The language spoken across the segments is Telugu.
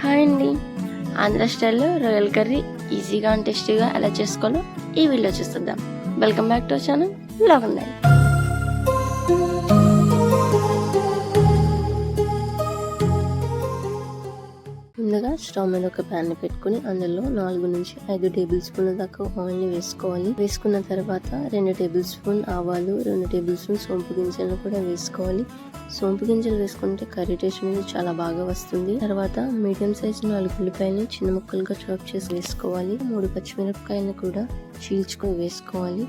హాయ్ అండి. ఆంధ్ర స్టైల్లో రొయ్యల కర్రీ ఈజీగా అండ్ టేస్టీగా ఎలా చేసుకోవాలో ఈ వీడియో చూస్తుందాం. వెల్కమ్ బ్యాక్ టు ఛానల్ లాగుండాలి ముందుగా స్టవ్ మీద ఒక ప్యాన్ పెట్టుకుని అందులో నాలుగు నుంచి ఐదు టేబుల్ స్పూన్ల దాకా ఆయిల్ వేసుకోవాలి. వేసుకున్న తర్వాత రెండు టేబుల్ స్పూన్ ఆవాలు రెండు టేబుల్ స్పూన్ సోంపు గింజలను కూడా వేసుకోవాలి. సోంపు గింజలు వేసుకుంటే కర్రీ టేస్ట్ అనేది చాలా బాగా వస్తుంది. తర్వాత మీడియం సైజ్ నాలుగు ఉల్లిపాయలని చిన్న ముక్కలుగా చాప్ చేసి వేసుకోవాలి. మూడు పచ్చిమిరపకాయలను కూడా చీల్చుకొని వేసుకోవాలి.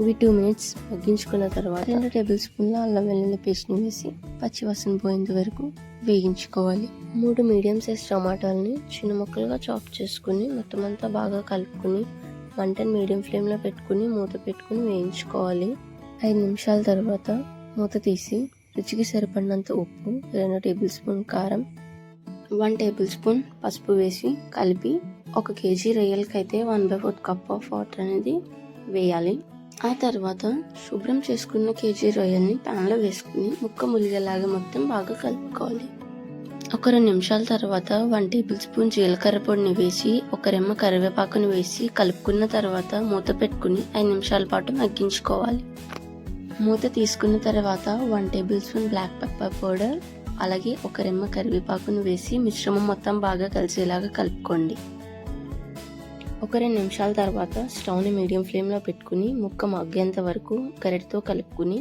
ఇవి టూ మినిట్స్ మగ్గించుకున్న తర్వాత రెండు టేబుల్ స్పూన్ల అల్లం వెల్లుల్లి పేస్ట్ని వేసి పచ్చి వాసన పోయేంత వరకు వేగించుకోవాలి మూడు మీడియం సైజ్ టమాటాలని చిన్న ముక్కలుగా చాప్ చేసుకుని మొత్తం అంతా బాగా కలుపుకుని మంటను మీడియం ఫ్లేమ్లో పెట్టుకుని మూత పెట్టుకుని వేయించుకోవాలి. ఐదు నిమిషాల తర్వాత మూత తీసి రుచికి సరిపడినంత ఉప్పు రెండు టేబుల్ స్పూన్ కారం వన్ టేబుల్ స్పూన్ పసుపు వేసి కలిపి ఒక KG రొయ్యలకైతే one by fourth cup of water అనేది వేయాలి. ఆ తర్వాత శుభ్రం చేసుకున్న కేజీ రొయ్యల్ని ప్యాన్లో వేసుకుని ముక్క ములిగేలాగా మొత్తం బాగా కలుపుకోవాలి. ఒక రెండు నిమిషాల తర్వాత వన్ టేబుల్ స్పూన్ జీలకర్ర పొడిని వేసి ఒక రెమ్మ కరివేపాకుని వేసి కలుపుకున్న తర్వాత మూత పెట్టుకుని ఐదు నిమిషాల పాటు మగ్గించుకోవాలి. మూత తీసుకున్న తర్వాత one tablespoon black pepper powder అలాగే ఒక రెమ్మ కరివేపాకును వేసి మిశ్రమం మొత్తం బాగా కలిసేలాగా కలుపుకోండి. ఒక రెండు నిమిషాల తర్వాత స్టవ్ని మీడియం ఫ్లేమ్లో పెట్టుకుని ముక్క మగ్గేంత వరకు కరెట్తో కలుపుకుని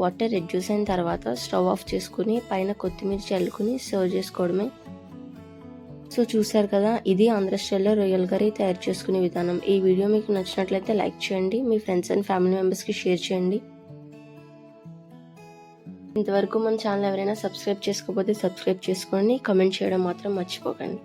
వాటర్ రెడ్యూస్ అయిన తర్వాత స్టవ్ ఆఫ్ చేసుకుని పైన కొత్తిమీర చల్లుకుని సర్వ్ చేసుకోవడమే. సో చూసారు కదా ఇది ఆంధ్ర స్టైల్లో రొయ్యల్ కర్రీ తయారు చేసుకునే విధానం. ఈ వీడియో మీకు నచ్చినట్లయితే లైక్ చేయండి మీ ఫ్రెండ్స్ అండ్ ఫ్యామిలీ మెంబర్స్కి షేర్ చేయండి. ఇంతవరకు మన ఛానల్ ఎవరైనా సబ్స్క్రైబ్ చేసుకోకపోతే సబ్స్క్రైబ్ చేసుకోండి. కమెంట్ చేయడం మాత్రం మర్చిపోకండి.